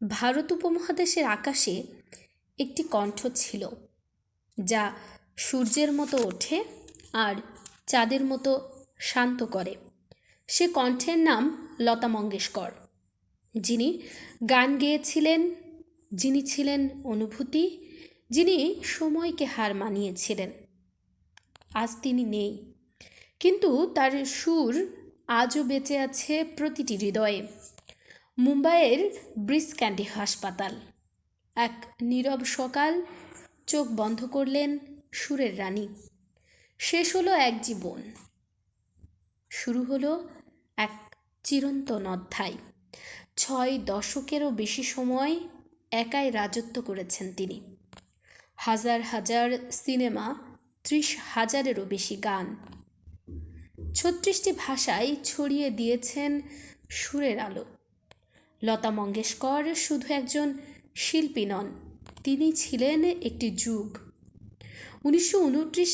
ভারত উপমহাদেশের আকাশে একটি কণ্ঠ ছিল, যা সূর্যের মতো ওঠে আর চাঁদের মতো শান্ত করে। সে কণ্ঠের নাম লতা মঙ্গেশকর, যিনি গান গেয়েছিলেন, যিনি ছিলেন অনুভূতি, যিনি সময়কে হার মানিয়েছিলেন। আজ তিনি নেই, কিন্তু তার সুর আজও বেঁচে আছে প্রতিটি হৃদয়ে। মুম্বাইয়ের ব্রিজ ক্যান্ডি হাসপাতাল। এক নীরব সকাল চোখ বন্ধ করলেন সুরের রানী। শেষ হলো এক জীবন। শুরু হলো এক চিরন্তন অধ্যায়। ছয় দশকেরও বেশি সময় একাই রাজত্ব করেছেন তিনি। হাজার হাজার সিনেমা, ত্রিশ হাজারেরও বেশি গান। ছত্রিশটি ভাষায় ছড়িয়ে দিয়েছেন সুরের আলো। লতা মঙ্গেশকর শুধু একজন শিল্পী নন তিনি ছিলেন একটি যুগ। উনিশশো সালে